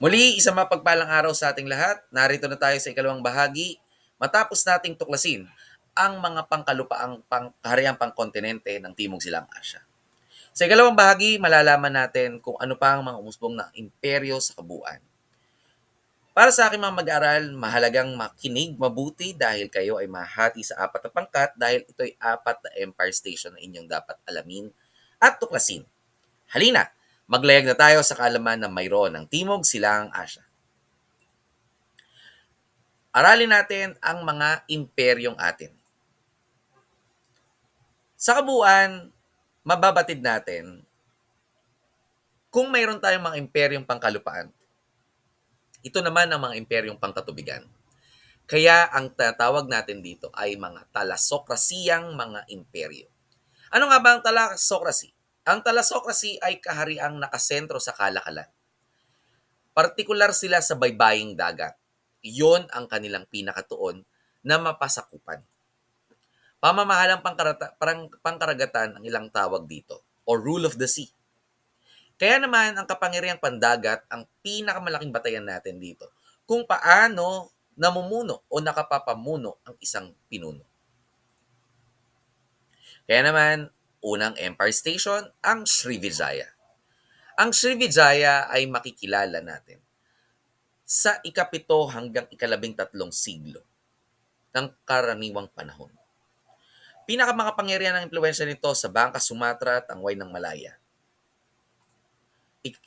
Muli, isang mapagpalang araw sa ating lahat. Narito na tayo sa ikalawang bahagi. Matapos nating tuklasin ang mga pangkalupaang pangkahariang pangkontinente ng Timog Silang Asya. Sa ikalawang bahagi, malalaman natin kung ano pa ang mga umusbong na imperyo sa kabuuan. Para sa aking mga mag-aaral, mahalagang makinig mabuti dahil kayo ay mahati sa apat na pangkat dahil ito'y apat na empire station na inyong dapat alamin at tuklasin. Halina, maglayag na tayo sa kaalaman na mayroon ng Timog Silang Asya. Aralin natin ang mga imperyong atin. Sa kabuuan, mababatid natin kung mayroon tayong mga imperyong pangkalupaan. Ito naman ang mga imperyong pangkatubigan. Kaya ang tatawag natin dito ay mga talasokrasiyang mga imperyo. Ano nga ba ang talasokrasi? Ang talasokrasi ay kahariang nakasentro sa kalakalan. Partikular sila sa baybaying dagat. Iyon ang kanilang pinakatuon na mapasakupan. Pamamahalang pangkarata, parang, pangkaragatan ang ilang tawag dito, or rule of the sea. Kaya naman, ang kapangyarihang pandagat ang pinakamalaking batayan natin dito. Kung paano namumuno o nakapapamuno ang isang pinuno. Kaya naman, unang Empire Station, ang Srivijaya. Ang Srivijaya ay makikilala natin sa ikapito hanggang ikalabing tatlong siglo ng karaniwang panahon. Pinakamakapangyarihan ng impluensya nito sa Bangka Sumatra at Angway ng Malaya.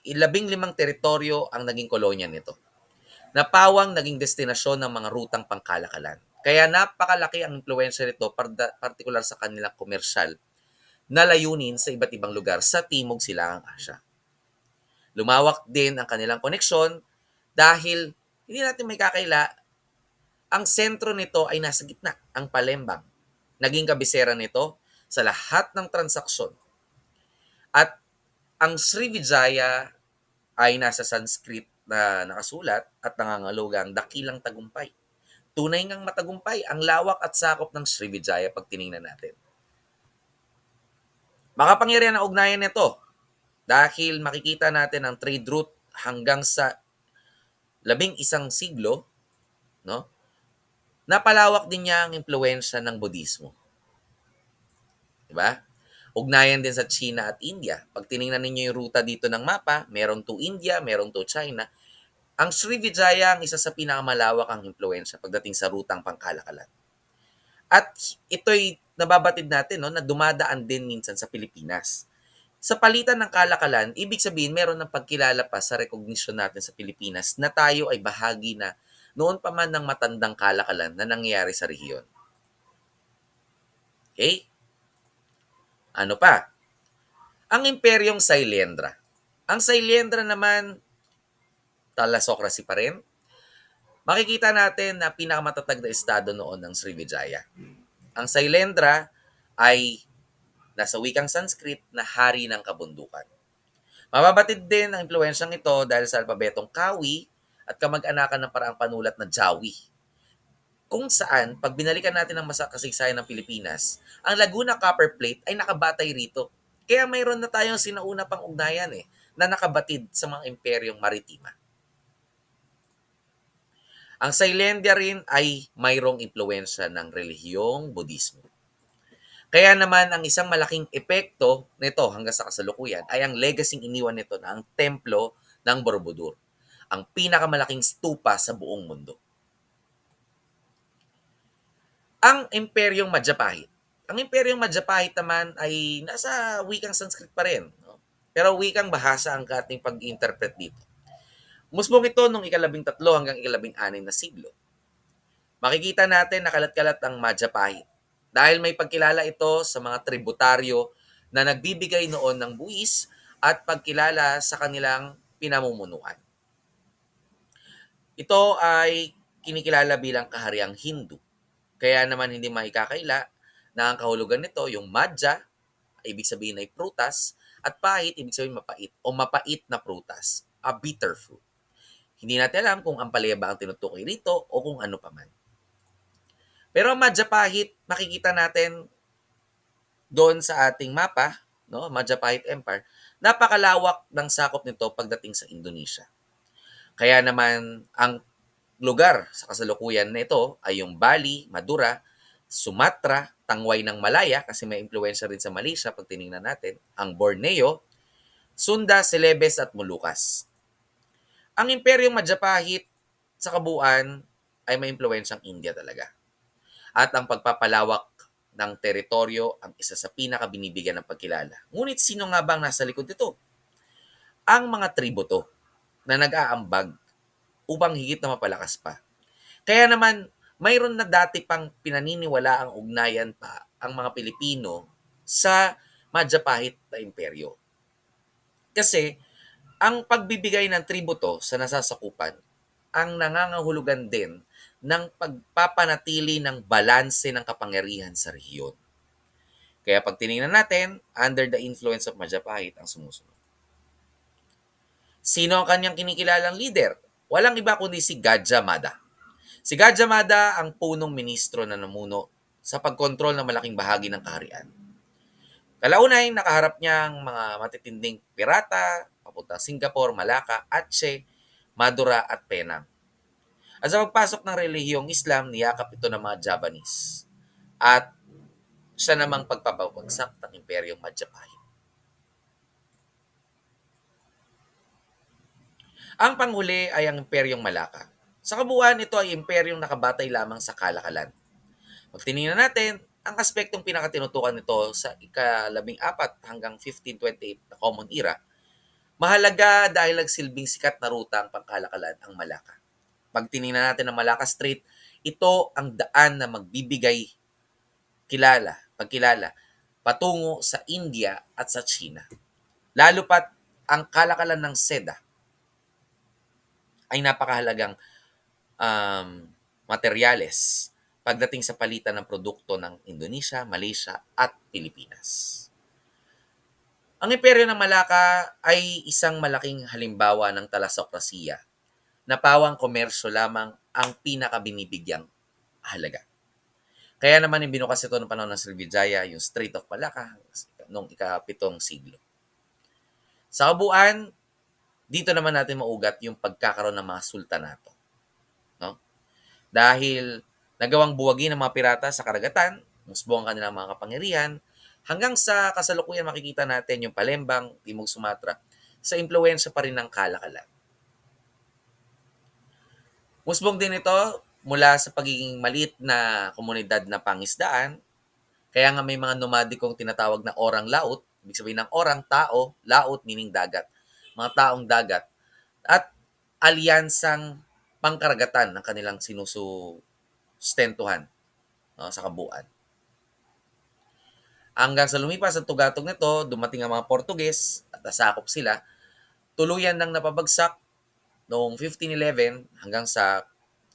Ilabing limang teritoryo ang naging kolonya nito. Napawang naging destinasyon ng mga rutang pangkalakalan. Kaya napakalaki ang impluensya nito, partikular sa kanilang komersyal na layunin sa iba't ibang lugar sa Timog Silangang Asya. Lumawak din ang kanilang koneksyon dahil hindi natin may kakaila, ang sentro nito ay nasa gitna, ang Palembang. Naging kabisera nito sa lahat ng transaksyon. At ang Srivijaya ay nasa Sanskrit na nakasulat at nangangalugang dakilang tagumpay. Tunay ngang matagumpay ang lawak at sakop ng Srivijaya pag tiningnan natin. Makapangyarihan ang ugnayan nito dahil makikita natin ang trade route hanggang sa labing isang siglo, no? Napalawak din niya ang impluensya ng Budismo. Diba? Ugnayan din sa China at India. Pag tiningnan ninyo yung ruta dito ng mapa, merong to India, merong to China. Ang Srivijaya ang isa sa pinakamalawak ang impluensya pagdating sa rutang pangkalakalan. At ito'y nababatid natin no, na dumadaan din minsan sa Pilipinas. Sa palitan ng kalakalan, ibig sabihin meron ng pagkilala pa sa recognition natin sa Pilipinas na tayo ay bahagi na noon pa man ng matandang kalakalan na nangyayari sa rehiyon. Okay? Ano pa? Ang imperyong Sailendra. Ang Sailendra naman, talasokrasi pa rin. Makikita natin na pinakamatatag na estado noon ng Srivijaya. Ang Sailendra ay nasa wikang Sanskrit na hari ng kabundukan. Mababatid din ang impluensyang ito dahil sa alpabetong Kawi at kamag-anakan ng paraang panulat na Jawi. Kung saan, pag binalikan natin ang masa kasaysayan ng Pilipinas, ang Laguna Copper Plate ay nakabatay rito. Kaya mayroon na tayong sinauna pang ugnayan eh, na nakabatid sa mga imperyong maritima. Ang Silendia rin ay mayroong impluensya ng relihiyong Budismo. Kaya naman ang isang malaking epekto nito hanggang sa kasalukuyan ay ang legacy iniwan nito na ang templo ng Borobudur, ang pinakamalaking stupa sa buong mundo. Ang Imperyong Majapahit. Ang Imperyong Majapahit naman ay nasa wikang Sanskrit pa rin. No? Pero wikang bahasa ang ating pag-interpret dito. Musbong ito nung ikalabing tatlo hanggang ikalabing anim na siglo. Makikita natin na kalat-kalat ang Majapahit dahil may pagkilala ito sa mga tributaryo na nagbibigay noon ng buwis at pagkilala sa kanilang pinamumunuan. Ito ay kinikilala bilang kahariang Hindu. Kaya naman hindi maikakaila na ang kahulugan nito, yung madja, ibig sabihin ay prutas, at pahit, ibig sabihin mapait, o mapait na prutas, a bitter fruit. Hindi natin alam kung ang palaya ba ang tinutukoy rito o kung ano pa man. Pero ang Majapahit, makikita natin doon sa ating mapa, no, Majapahit Empire, napakalawak ng sakop nito pagdating sa Indonesia. Kaya naman ang lugar sa kasalukuyan nito ay yung Bali, Madura, Sumatra, Tangway ng Malaya kasi may impluensya rin sa Malaysia pag tiningnan natin, ang Borneo, Sunda, Celebes at Molucas. Ang Imperyong Majapahit sa kabuuan ay may impluensyang India talaga. At ang pagpapalawak ng teritoryo ang isa sa pinakabinibigyan ng pagkilala. Ngunit sino nga bang nasa likod nito? Ang mga tribo to na nag-aambag upang higit na mapalakas pa. Kaya naman, mayroon na dati pang pinaniniwala ang ugnayan pa ang mga Pilipino sa Majapahit na imperyo. Kasi, ang pagbibigay ng tributo sa nasasakupan ang nangangahulugan din ng pagpapanatili ng balanse ng kapangyarihan sa rehiyon. Kaya pag tinignan natin, under the influence of Majapahit ang sumusunod. Sino ang kanyang kinikilalang leader? Walang iba kundi si Gadja Mada. Si Gadja Mada ang punong ministro na namuno sa pagkontrol ng malaking bahagi ng kaharian. Kalaunay, nakaharap niya ang mga matitinding pirata, papunta Singapore, Malacca, Aceh, Madura at Penang. At sa pagpasok ng relihiyong Islam, niyakap ito ng mga Japanese. At siya namang pagpapabagsak ng Imperyong Majapahit. Ang panghuli ay ang Imperyong Malacca. Sa kabuuan, ito ay imperyong nakabatay lamang sa kalakalan. Pag tinignan natin, ang aspektong pinakatinutukan nito sa ikalabing apat hanggang 1528 na Common Era, mahalaga dahil nagsilbing sikat na ruta ang pangkalakalan ang Malacca. Pag tinignan natin ang Malacca Strait, ito ang daan na magbibigay kilala, pagkilala, patungo sa India at sa China. Lalo pat ang kalakalan ng seda ay napakahalagang um, materyales pagdating sa palitan ng produkto ng Indonesia, Malaysia at Pilipinas. Ang Imperyo ng Malacca ay isang malaking halimbawa ng talasokrasiya na pawang komersyo lamang ang pinakabinibigyang halaga. Kaya naman yung binukas ito ng panahon ng Srivijaya, yung Strait of Malacca, noong ikapitong siglo. Sa kabuuan, dito naman natin maugat yung pagkakaroon ng mga sultanato. No? Dahil nagawang buwagi ng mga pirata sa karagatan, musbo ang kanilang mga kapangyarihan, hanggang sa kasalukuyan makikita natin yung Palembang, Timog Sumatra, sa impluensya pa rin ng kalakalan. Musbong din ito mula sa pagiging maliit na komunidad na pangisdaan, kaya nga may mga nomadikong tinatawag na orang laut, ibig sabihin ng orang, tao, laut meaning dagat, mga taong dagat, at alyansang pangkaragatan ng kanilang sinusustentuhan no, sa kabuuan. Hanggang sa lumipas ang tugatog nito, dumating ang mga Portuges at nasakop sila. Tuluyan nang napabagsak noong 1511 hanggang sa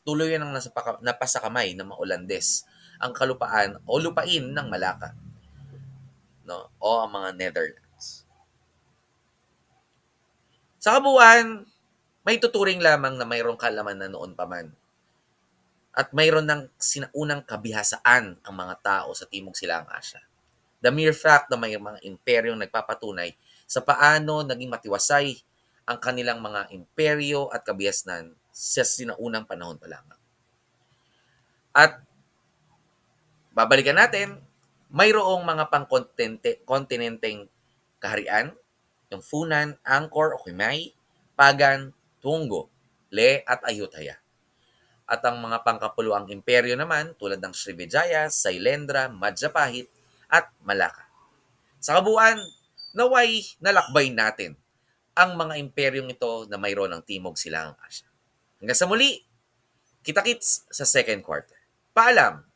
tuluyan nang nasa napasa kamay ng mga Olandes ang kalupaan o lupain ng Malacca no o ang mga Netherlands. Sa kabuuan, may tuturing lamang na mayroong kalaman na noon pa man. At mayroon ng sinaunang kabihasaan ang mga tao sa Timog Silang Asya. The mere fact na may mga imperyong nagpapatunay sa paano naging matiwasay ang kanilang mga imperyo at kabihasnan sa sinaunang panahon pa lamang. At babalikan natin, mayroong mga pangkontinenteng kaharian, yung Funan, Angkor o Khmer, Pagan, Tungo, Le at Ayutthaya. At ang mga pangkapuluang imperyo naman tulad ng Srivijaya, Sailendra, Majapahit at Malacca. Sa kabuuan, naway nalakbay natin ang mga imperyong ito na mayroon ng Timog Silangang Asya. Hanggang sa muli, kita-kits sa second quarter. Paalam!